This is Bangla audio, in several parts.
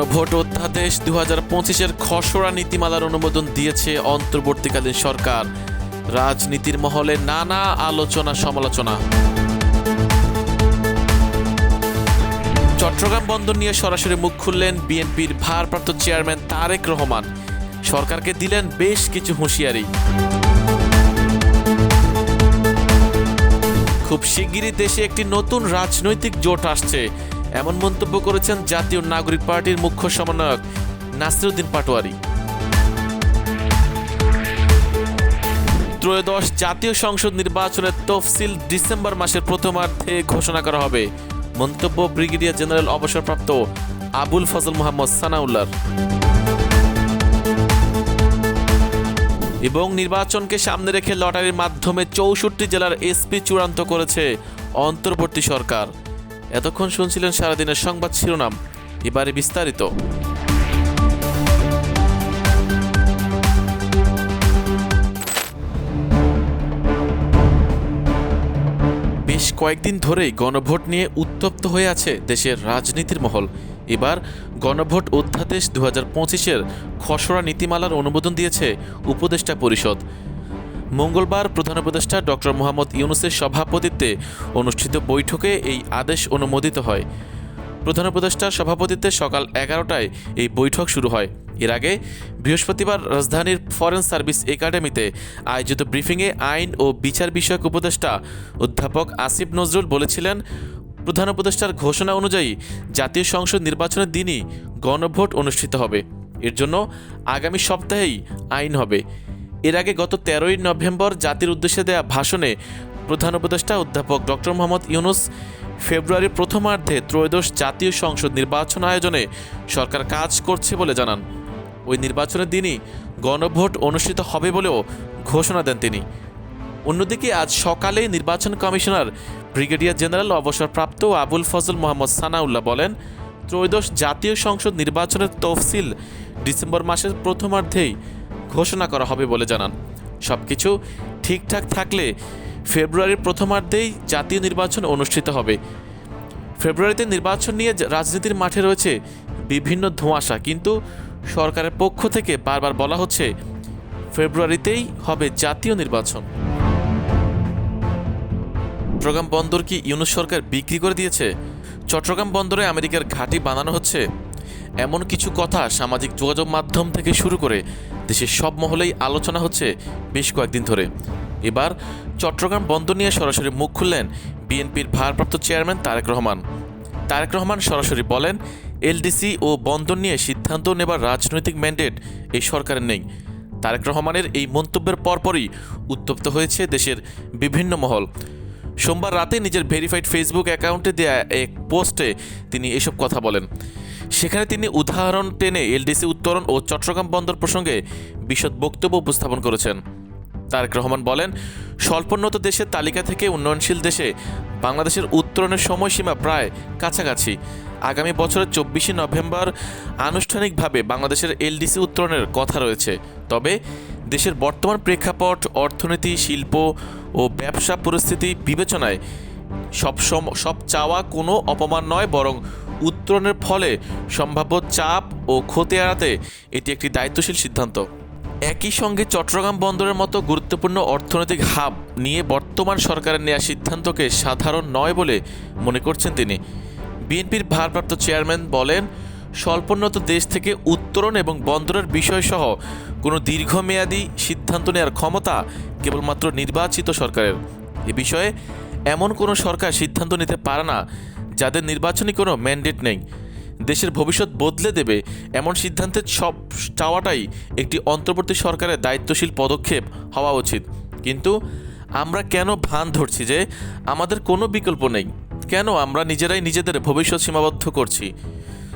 গণভোট অধ্যাদেশ দু হাজার পঁচিশের খসড়া নীতিমালার অনুমোদন দিয়েছে অন্তর্বর্তীকালীন সরকার। রাজনীতির মহলে নানা আলোচনা সমালোচনা। চট্টগ্রাম বন্দর নিয়ে সরাসরি মুখ খুললেন বিএনপির ভারপ্রাপ্ত চেয়ারম্যান তারেক রহমান। সরকারকে দিলেন বেশ কিছু হুঁশিয়ারি। খুব শিগগিরই দেশে একটি নতুন রাজনৈতিক জোট আসছে। এমন মন্তব্য করেছেন জাতীয় নাগরিক পার্টির মুখ্য সমন্বয়ক নাসিরুদ্দিন পাটোয়ারি। ত্রয়োদশ জাতীয় সংসদ নির্বাচনের তফসিল ডিসেম্বর মাসের প্রথমার্ধে ঘোষণা করা হবে। মন্তব্য ব্রিগেডিয়ার জেনারেল অবসরপ্রাপ্ত আবুল ফজল মোহাম্মদ সানাউল্লার এবং নির্বাচনকে সামনে রেখে লটারির মাধ্যমে চৌষট্টি জেলার এসপি চূড়ান্ত করেছে অন্তর্বর্তী সরকার। এতক্ষণ শুনছিলেন সারাদিনের সংবাদ শিরোনাম, এবারে বিস্তারিত। বেশ কয়েকদিন ধরেই গণভোট নিয়ে উত্তপ্ত হয়ে আছে দেশের রাজনীতির মহল। এবার গণভোট অধ্যাদেশ দু হাজার পঁচিশের খসড়া নীতিমালার অনুমোদন দিয়েছে উপদেষ্টা পরিষদ। মঙ্গলবার প্রধান উপদেষ্টা ডক্টর মোহাম্মদ ইউনুসের সভাপতিত্বে অনুষ্ঠিত বৈঠকে এই আদেশ অনুমোদিত হয়। প্রধান উপদেষ্টার সভাপতিত্বে সকাল এগারোটায় এই বৈঠক শুরু হয়। এর আগে বৃহস্পতিবার রাজধানীর ফরেন সার্ভিস একাডেমিতে আয়োজিত ব্রিফিংয়ে আইন ও বিচার বিষয়ক উপদেষ্টা অধ্যাপক আসিফ নজরুল বলেছিলেন, প্রধান উপদেষ্টার ঘোষণা অনুযায়ী জাতীয় সংসদ নির্বাচনের দিনই গণভোট অনুষ্ঠিত হবে। এর জন্য আগামী সপ্তাহেই আইন হবে। এর আগে গত তেরোই নভেম্বর জাতির উদ্দেশ্যে দেয়া ভাষণে প্রধান উপদেষ্টা অধ্যাপক ডক্টর মোহাম্মদ ইউনুস ফেব্রুয়ারির প্রথমার্ধে ত্রয়োদশ জাতীয় সংসদ নির্বাচন আয়োজনে সরকার কাজ করছে বলে জানান। ওই নির্বাচনের দিনই গণভোট অনুষ্ঠিত হবে বলেও ঘোষণা দেন তিনি। অন্যদিকে আজ সকালে নির্বাচন কমিশনার ব্রিগেডিয়ার জেনারেল অবসরপ্রাপ্ত আবুল ফজল মোহাম্মদ সানাউল্লাহ বলেন, ত্রয়োদশ জাতীয় সংসদ নির্বাচনের তফসিল ডিসেম্বর মাসের প্রথমার্ধেই ঘোষণা করা হবে বলে জানান। সব কিছু ঠিকঠাক থাকলে ফেব্রুয়ারির প্রথমার্ধেই জাতীয় নির্বাচন অনুষ্ঠিত হবে। ফেব্রুয়ারিতে নির্বাচন নিয়ে রাজনীতির মাঠে রয়েছে বিভিন্ন ধোঁয়াশা, কিন্তু সরকারের পক্ষ থেকে বারবার বলা হচ্ছে ফেব্রুয়ারিতেই হবে জাতীয় নির্বাচন। চট্টগ্রাম বন্দর কি ইউনুস সরকার বিক্রি করে দিয়েছে? চট্টগ্রাম বন্দরে আমেরিকার ঘাঁটি বানানো হচ্ছে। এমন কিছু কথা সামাজিক যোগাযোগ মাধ্যম থেকে শুরু করে দেশের সব মহলেই আলোচনা হচ্ছে বেশ কয়েকদিন ধরে। এবার চট্টগ্রাম বন্দর নিয়ে সরাসরি মুখ খুললেন বিএনপির ভারপ্রাপ্ত চেয়ারম্যান তারেক রহমান। তারেক রহমান সরাসরি বলেন, এলডিসি ও বন্দর নিয়ে সিদ্ধান্ত নেবার রাজনৈতিক ম্যান্ডেট এই সরকারের নেই। তারেক রহমানের এই মন্তব্যের পরপরই উত্তপ্ত হয়েছে দেশের বিভিন্ন মহল। সোমবার রাতে নিজের ভেরিফাইড ফেসবুক অ্যাকাউন্টে দেয়া এক পোস্টে তিনি এসব কথা বলেন। সেখানে তিনি উদাহরণ টেনে এলডিসি উত্তরণ ও চট্টগ্রাম বন্দর প্রসঙ্গে বিশদ বক্তব্য উপস্থাপন করেছেন। তারেক রহমান বলেন, স্বল্পোন্নত দেশের তালিকা থেকে উন্নয়নশীল দেশে বাংলাদেশের উত্তরণের সময়সীমা প্রায় কাছাকাছি। আগামী বছরের চব্বিশে নভেম্বর আনুষ্ঠানিকভাবে বাংলাদেশের এলডিসি উত্তরণের কথা রয়েছে। তবে দেশের বর্তমান প্রেক্ষাপট, অর্থনীতি, শিল্প ও ব্যবসা পরিস্থিতি বিবেচনায় সব সব চাওয়া কোনো অপমান নয়, বরং উত্তরণের ফলে সম্ভাব্য চাপ ও ক্ষতি এড়াতে এটি একটি দায়িত্বশীল সিদ্ধান্ত। একই সঙ্গে চট্টগ্রাম বন্দরের মতো গুরুত্বপূর্ণ অর্থনৈতিক হাব নিয়ে বর্তমান সরকারের নেওয়া সিদ্ধান্তকে সাধারণ নয় বলে মনে করছেন তিনি। বিএনপির ভারপ্রাপ্ত চেয়ারম্যান বলেন, স্বল্পোন্নত দেশ থেকে উত্তরণ এবং বন্দরের বিষয়সহ কোনো দীর্ঘমেয়াদী সিদ্ধান্ত নেওয়ার ক্ষমতা কেবলমাত্র নির্বাচিত সরকারের। এ বিষয়ে এমন কোনো সরকার সিদ্ধান্ত নিতে পারে না যাদের নির্বাচনী কোনো ম্যান্ডেট নেই। দেশের ভবিষ্যৎ বদলে দেবে এমন সিদ্ধান্তের সব চাওয়াটাই একটি অন্তর্বর্তী সরকারের দায়িত্বশীল পদক্ষেপ হওয়া উচিত। কিন্তু আমরা কেন ভান ধরছি যে আমাদের কোনো বিকল্প নেই? কেন আমরা নিজেরাই নিজেদের ভবিষ্যৎ সীমাবদ্ধ করছি?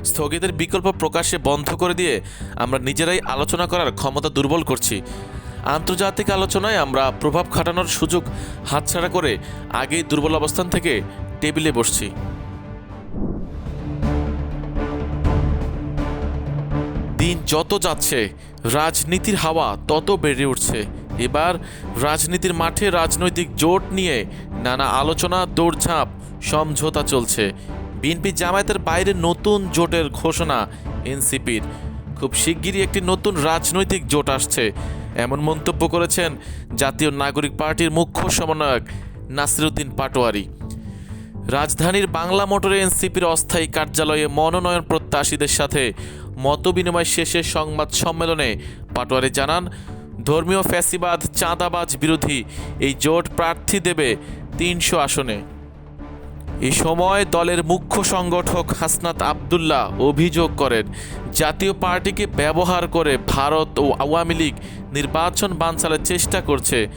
স্থগিতের বিকল্প প্রকাশে বন্ধ করে দিয়ে আমরা নিজেরাই আলোচনা করার ক্ষমতা দুর্বল করছি। আন্তর্জাতিক আলোচনায় আমরা প্রভাব খাটানোর সুযোগ হাতছাড়া করে আগেই দুর্বল অবস্থান থেকে টেবিলে বসছি। দিন যত যাচ্ছে, রাজনীতির হাওয়া তত বেড়ে উঠছে। এবার রাজনীতির মাঠে রাজনৈতিক জোট নিয়ে নানা আলোচনা, দৌড়ঝাঁপ, সমঝোতা চলছে। বিএনপি জামায়াতের বাইরে নতুন জোটের ঘোষণা এনসিপির। খুব শিগগিরই একটি নতুন রাজনৈতিক জোট আসছে। এমন মন্তব্য করেছেন জাতীয় নাগরিক পার্টির মুখ্য সমন্বয়ক নাসিরুদ্দিন পাটোয়ারি। রাজধানীর বাংলা মোটরে এনসিপির অস্থায়ী কার্যালয়ে মনোনয়ন প্রত্যাশীদের সাথে মতবিনিময় শেষে সংবাদ সম্মেলনে পাটোয়ারি জানান, ধর্মীয় ফ্যাসিবাদ চাঁদাবাজ বিরোধী, এই জোট প্রার্থী দেবে তিনশো আসনে। এ সময় দলের মুখ্য সংগঠক হাসনাত আবদুল্লাহ অভিযোগ করেন, জাতীয় পার্টিকে ব্যবহার করে ভারত ও আওয়ামী লীগ নির্বাচন বানচালের চেষ্টা করছে।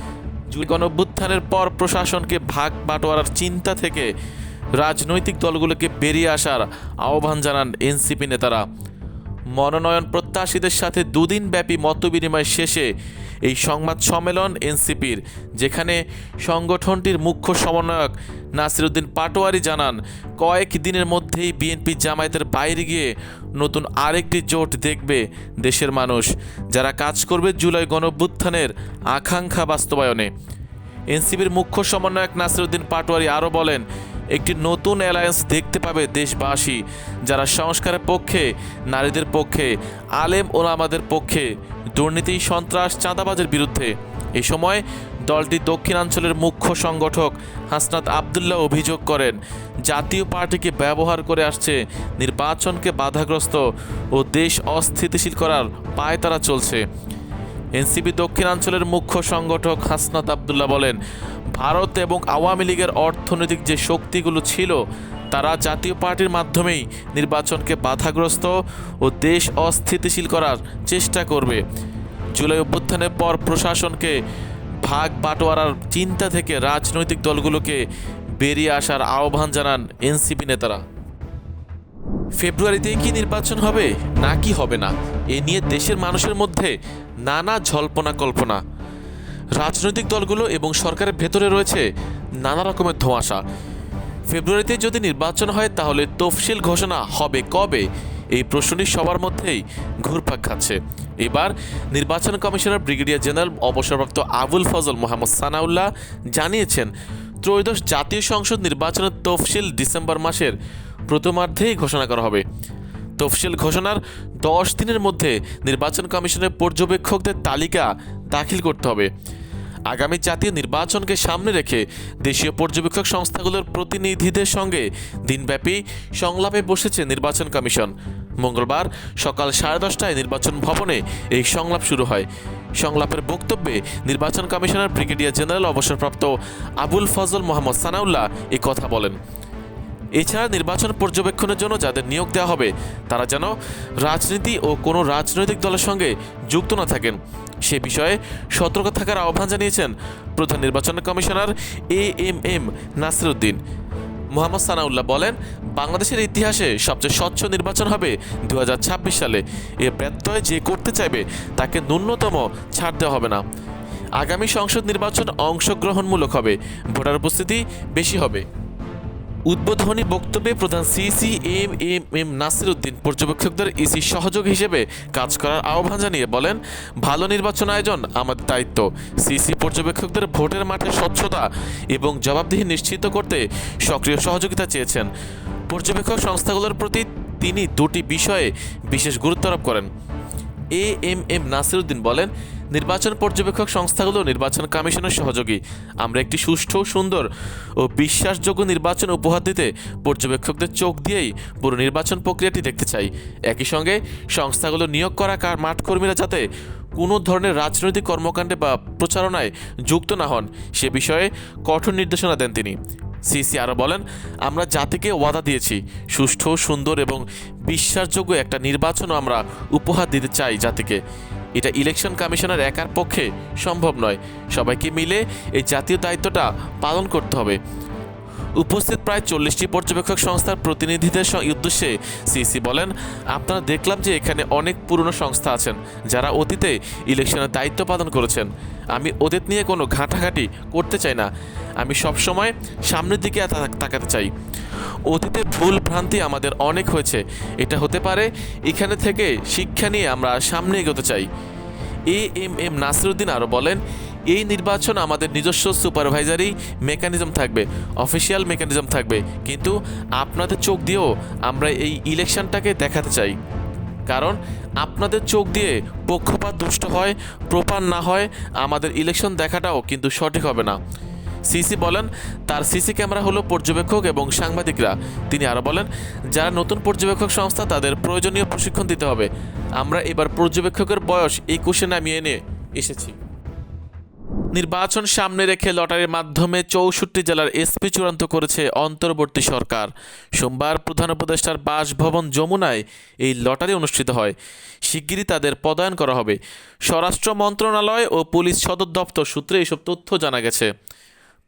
জুলাই গণঅভ্যুত্থানের পর প্রশাসনকে ভাগ বাটোয়ারার চিন্তা থেকে রাজনৈতিক দলগুলোকে বেরিয়ে আসার আহ্বান জানান এনসিপি নেতারা। মনোনয়ন প্রত্যাশীদের সাথে দুদিন ব্যাপী মতবিনিময় শেষে এই সংবাদ সম্মেলন এনসিপির, যেখানে সংগঠনটির মুখ্য সমন্বয়ক নাসিরুদ্দিন পাটোয়ারি জানান, কয়েক দিনের মধ্যেই বিএনপি জামায়াতের বাইরে গিয়ে নতুন আরেকটি জোট দেখবে দেশের মানুষ, যারা কাজ করবে জুলাই গণভ্যুত্থানের আকাঙ্ক্ষা বাস্তবায়নে। এনসিপির মুখ্য সমন্বয়ক নাসিরুদ্দিন পাটোয়ারি আরও বলেন একটি নতুন অ্যালায়েন্স দেখতে পাবে দেশবাসী, যারা সংস্কারের পক্ষে, নারীদের পক্ষে, আলেম ওলামাদের পক্ষে দুর্নীতি, সন্ত্রাস, চাঁদাবাজের বিরুদ্ধে। এ সময় দলটি দক্ষিণাঞ্চলের মুখ্য সংগঠক হাসনাত আবদুল্লাহ অভিযোগ করেন, জাতীয় পার্টিকে ব্যবহার করে আসছে নির্বাচনকে বাধাগ্রস্ত ও দেশ অস্থিতিশীল করার পায়তারা চলছে। এনসিপি দক্ষিণাঞ্চলের মুখ্য সংগঠক হাসনাত আবদুল্লাহ বলেন ভারত এবং আওয়ামী লীগের অর্থনৈতিক যে শক্তিগুলো ছিল, তারা জাতীয় পার্টির মাধ্যমেই নির্বাচনকে বাধাগ্রস্ত ও দেশ অস্থিতিশীল করার চেষ্টা করবে। জুলাই অভ্যুত্থানের পর প্রশাসনকে ভাগ বাটোয়ারার চিন্তা থেকে রাজনৈতিক দলগুলোকে বেরিয়ে আসার আহ্বান জানান এনসিপি নেতারা। ফেব্রুয়ারিতেই কি নির্বাচন হবে নাকি হবে না, এ নিয়ে দেশের মানুষের মধ্যে নানা জল্পনা কল্পনা। রাজনৈতিক দলগুলো এবং সরকারের ভেতরে রয়েছে নানা রকমের ধোঁয়াশা। ফেব্রুয়ারিতে যদি নির্বাচন হয়, তাহলে তফসিল ঘোষণা হবে কবে? এই প্রশ্নটি সবার মধ্যেই ঘুরপাক খাচ্ছে। এবার নির্বাচন কমিশনার ব্রিগেডিয়ার জেনারেল অবসরপ্রাপ্ত আবুল ফজল মোহাম্মদ সানাউল্লাহ জানিয়েছেন, ত্রয়োদশ জাতীয় সংসদ নির্বাচনের তফসিল ডিসেম্বর মাসের প্রথমার্ধেই ঘোষণা করা হবে। তফসিল ঘোষণার দশ দিনের মধ্যে নির্বাচন কমিশনের পর্যবেক্ষকদের তালিকা দাখিল করতে হবে। আগামী জাতীয় নির্বাচনকে সামনে রেখে দেশীয় পর্যবেক্ষক সংস্থাগুলোর প্রতিনিধিদের সঙ্গে দিনব্যাপী সংলাপে বসেছে নির্বাচন কমিশন। মঙ্গলবার সকাল সাড়ে দশটায় নির্বাচন ভবনে এই সংলাপ শুরু হয়। সংলাপের বক্তব্যে নির্বাচন কমিশনার ব্রিগেডিয়ার জেনারেল অবসরপ্রাপ্ত আবুল ফজল মোহাম্মদ সানাউল্লাহ এই কথা বলেন। এছাড়া নির্বাচন পর্যবেক্ষণের জন্য যাদের নিয়োগ দেওয়া হবে, তারা যেন রাজনীতি ও কোনো রাজনৈতিক দলের সঙ্গে যুক্ত না থাকেন। সে বিষয়ে সতর্ক থাকার আহ্বান জানিয়েছেন প্রধান নির্বাচন commissioner A M M Nasiruddin. Mohammad Sanaullah বলেন, বাংলাদেশের ইতিহাসে সবচেয়ে স্বচ্ছ নির্বাচন হবে দু হাজার ছাব্বিশ সালে। এ ব্যত্যয় যে করতে চাইবে, তাকে ন্যূনতম ছাড় দেওয়া হবে না। আগামী সংসদ নির্বাচন অংশগ্রহণমূলক হবে, ভোটার উপস্থিতি বেশি হবে। উদ্বোধনী বক্তব্যে প্রধান CC M M M Nasir Uddin পর্যবেক্ষকদের EC সহযোগ হিসেবে কাজ করার আহ্বান জানিয়ে বলেন, ভালো নির্বাচন আয়োজন আমাদের দায়িত্ব। সিসি পর্যবেক্ষকদের ভোটের মাঠে স্বচ্ছতা এবং জবাবদিহি নিশ্চিত করতে সক্রিয় সহযোগিতা চেয়েছেন। পর্যবেক্ষক সংস্থাগুলোর প্রতি তিনি দুটি বিষয়ে বিশেষ গুরুত্ব আরোপ করেন। এ এম এম নাসিরুদ্দিন বলেন নির্বাচন পর্যবেক্ষক সংস্থাগুলো নির্বাচন কমিশনের সহযোগী। আমরা একটি সুষ্ঠু, সুন্দর ও বিশ্বাসযোগ্য নির্বাচন উপহার দিতে পর্যবেক্ষকদের চোখ দিয়েই পুরো নির্বাচন প্রক্রিয়াটি দেখতে চাই। একই সঙ্গে সংস্থাগুলো নিয়োগ করা কার মাঠকর্মীরা যাতে কোনো ধরনের রাজনৈতিক কর্মকাণ্ডে বা প্রচারণায় যুক্ত না হন, সে বিষয়ে কঠোর নির্দেশনা দেন তিনি। সিসি আরও বলেন, আমরা জাতিকে ওয়াদা দিয়েছি, সুষ্ঠু, সুন্দর এবং বিশ্বাসযোগ্য একটা নির্বাচনও আমরা উপহার দিতে চাই জাতিকে। এটা ইলেকশন কমিশনের একার পক্ষে সম্ভব নয়। সবাইকে মিলে এই জাতীয় দায়িত্বটা পালন করতে হবে। উপস্থিত প্রায় চল্লিশটি পর্যবেক্ষক সংস্থার প্রতিনিধিদের উদ্দেশ্যে সিসি বলেন, আপনারা দেখলাম যে এখানে অনেক পুরনো সংস্থা আছেন যারা অতীতে ইলেকশনের দায়িত্ব পালন করেছেন। আমি অতীত নিয়ে কোনো ঘাঁটাঘাঁটি করতে চাই না। আমি সবসময় সামনের দিকে তাকাতে চাই। অতীতে ভুল ভ্রান্তি আমাদের অনেক হয়েছে। এটা হতে পারে এখানে থেকে শিক্ষা নিয়ে আমরা সামনে এগোতে চাই। এ এম এম নাসিরুদ্দিন আরও বলেন, এই নির্বাচন আমাদের নিজস্ব সুপারভাইজারি মেকানিজম থাকবে, অফিসিয়াল মেকানিজম থাকবে। কিন্তু আপনাদের চোখ দিয়েও আমরা এই ইলেকশনটাকে দেখাতে চাই। কারণ আপনাদের চোখ দিয়ে পক্ষপাত দুষ্ট হয় প্রপার না হয়, আমাদের ইলেকশন দেখাটাও কিন্তু সঠিক হবে না। সিসি বলেন, তার সিসি ক্যামেরা হলো পর্যবেক্ষক এবং সাংবাদিকরা। তিনি আরও বলেন, যারা নতুন পর্যবেক্ষক সংস্থা, তাদের প্রয়োজনীয় প্রশিক্ষণ দিতে হবে। আমরা এবার পর্যবেক্ষকের বয়স একুশে নামিয়ে এনে এসেছি। নির্বাচন সামনে রেখে লটারির মাধ্যমে চৌষট্টি জেলার এসপি চূড়ান্ত করেছে অন্তর্বর্তী সরকার। সোমবার প্রধান উপদেষ্টার বাসভবন যমুনায় এই লটারি অনুষ্ঠিত হয়। শিগগিরই তাদের পদায়ন করা হবে। স্বরাষ্ট্র মন্ত্রণালয় ও পুলিশ সদর দপ্তর সূত্রে এসব তথ্য জানা গেছে।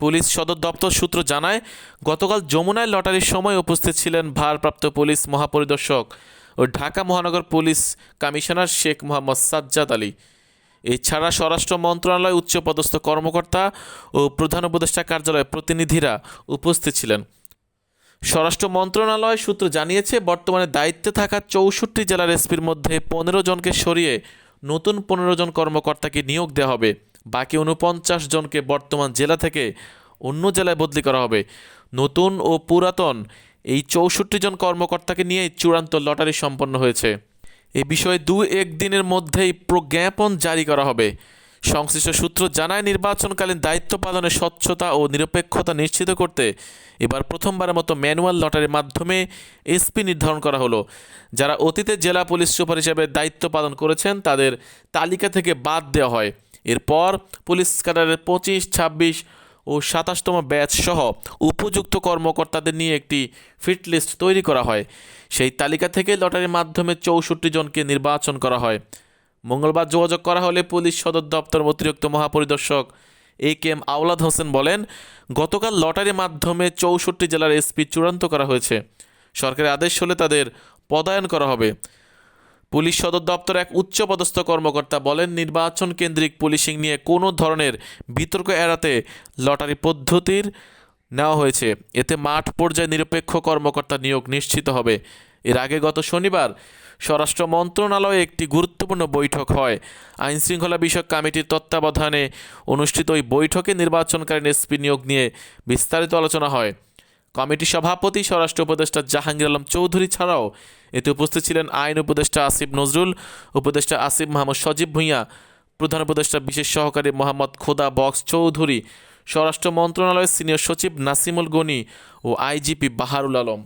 পুলিশ সদর দপ্তর সূত্র জানায়, গতকাল যমুনায় লটারির সময় উপস্থিত ছিলেন ভারপ্রাপ্ত পুলিশ মহাপরিদর্শক ও ঢাকা মহানগর পুলিশ কমিশনার শেখ মোহাম্মদ সাজ্জাদ আলী। এছাড়া স্বরাষ্ট্র মন্ত্রণালয়, উচ্চপদস্থ কর্মকর্তা ও প্রধান উপদেষ্টা কার্যালয়ের প্রতিনিধিরা উপস্থিত ছিলেন। স্বরাষ্ট্র মন্ত্রণালয় সূত্র জানিয়েছে, বর্তমানে দায়িত্বে থাকা চৌষট্টি জেলার এসপির মধ্যে পনেরো জনকে সরিয়ে নতুন পনেরো জন কর্মকর্তাকে নিয়োগ দেওয়া হবে। বাকি উনপঞ্চাশ জনকে বর্তমান জেলা থেকে অন্য জেলায় বদলি করা হবে। নতুন ও পুরাতন এই চৌষট্টি জন কর্মকর্তাকে নিয়েই চূড়ান্ত লটারি সম্পন্ন হয়েছে। এ বিষয়ে দু এক দিনের মধ্যেই প্রজ্ঞাপন জারি করা হবে। সংশ্লিষ্ট সূত্র জানায়, নির্বাচনকালীন দায়িত্ব পালনে স্বচ্ছতা ও নিরপেক্ষতা নিশ্চিত করতে এবার প্রথমবারের মতো ম্যানুয়াল লটারির মাধ্যমে এসপি নির্ধারণ করা হলো। যারা অতীতে জেলা পুলিশ সুপার হিসেবে দায়িত্ব পালন করেছেন, তাদের তালিকা থেকে বাদ দেওয়া হয়। এরপর পুলিশ ক্যাডারের পঁচিশ, ছাব্বিশ ও সাতাশতম ব্যাচ সহ উপযুক্ত কর্মকর্তাদের নিয়ে একটি ফিট লিস্ট তৈরি করা হয়। সেই তালিকা থেকে লটারির মাধ্যমে চৌষট্টি জনকে নির্বাচন করা হয়। মঙ্গলবার যোগাযোগ করা হলে পুলিশ সদর দপ্তর অতিরিক্ত মহাপরিদর্শক এ কে এম আওলাদ হোসেন বলেন, গতকাল লটারির মাধ্যমে চৌষট্টি জেলার এসপি চূড়ান্ত করা হয়েছে। সরকারের আদেশ হলে তাদের পদায়ন করা হবে। পুলিশ সদর দপ্তর এক উচ্চপদস্থ কর্মকর্তা বলেন, নির্বাচন কেন্দ্রিক পুলিশিং নিয়ে কোনো ধরনের বিতর্ক এড়াতে লটারি পদ্ধতির নেওয়া হয়েছে। এতে মাঠ পর্যায়ে নিরপেক্ষ কর্মকর্তা নিয়োগ নিশ্চিত হবে। এর আগে গত শনিবার স্বরাষ্ট্র মন্ত্রণালয়ে একটি গুরুত্বপূর্ণ বৈঠক হয়। আইন শৃঙ্খলা বিষয়ক কমিটির তত্ত্বাবধানে অনুষ্ঠিত ওই বৈঠকে নির্বাচনকালীন এসপি নিয়োগ নিয়ে বিস্তারিত আলোচনা হয়। কমিটির সভাপতি, স্বরাষ্ট্র উপদেষ্টা জাহাঙ্গীর আলম চৌধুরী ছাড়াও এতে উপস্থিত ছিলেন আইন উপদেষ্টা আসিফ নজরুল, উপদেষ্টা আসিফ মোহাম্মদ সজীব ভূঁইয়া, প্রধান উপদেষ্টা বিশেষ সহকারী মোহাম্মদ খোদা বক্স চৌধুরী, স্বরাষ্ট্র মন্ত্রণালয়ের সিনিয়র সচিব নাসিমুল গনি ও আইজিপি বাহারুল আলম।